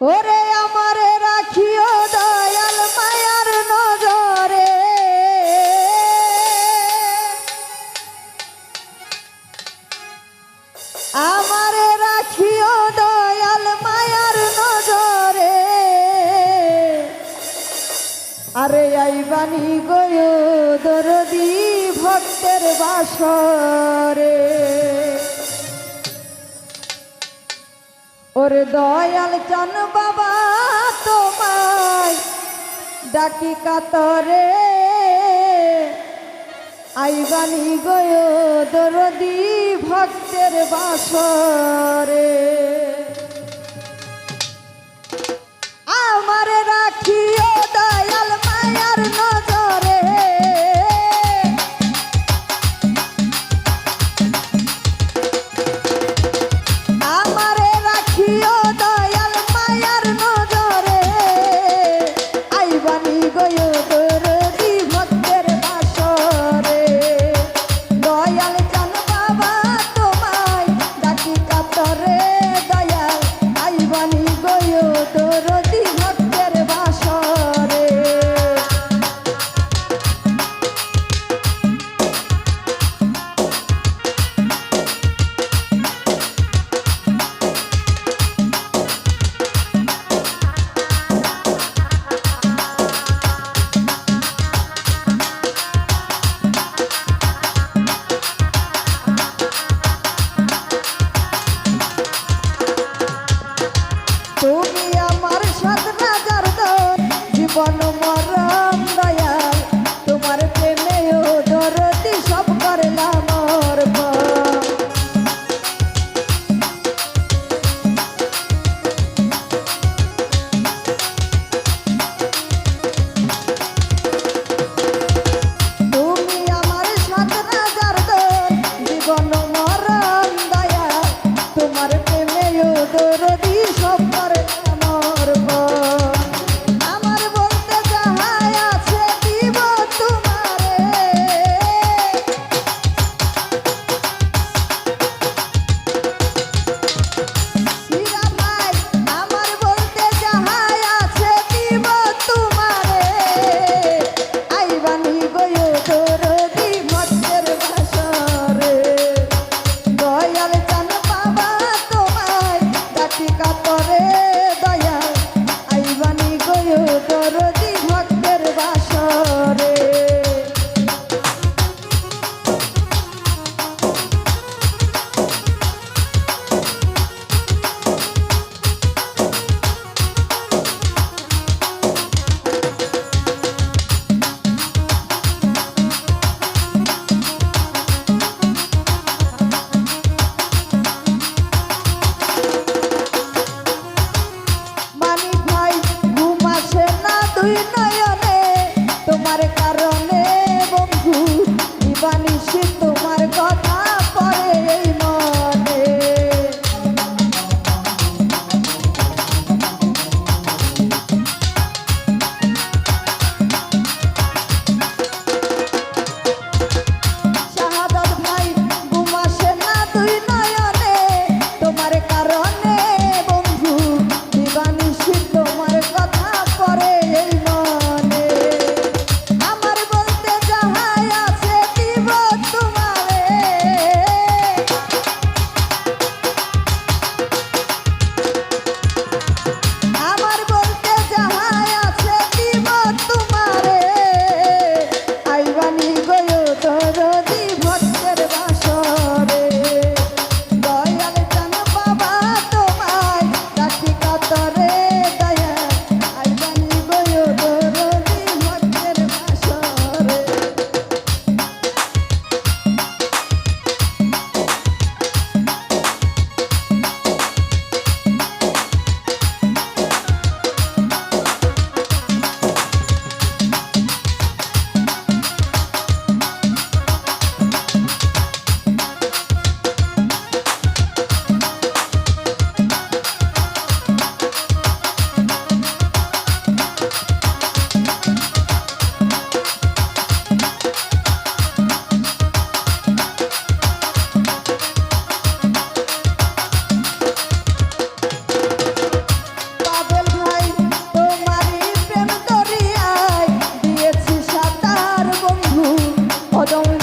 ওরে আমারে রাখিও দয়াল মায়ার নজরে। আমারে রাখিও দয়াল মায়ার নজরে। আরে আইবানি গয় দরদি ভক্তের বাসরে। ওরে দয়াল চান বাবা তোমায় ডাকি কাতরে। আইবানি গয় দরদি ভক্তের বাসরে। আমার রাখিও 中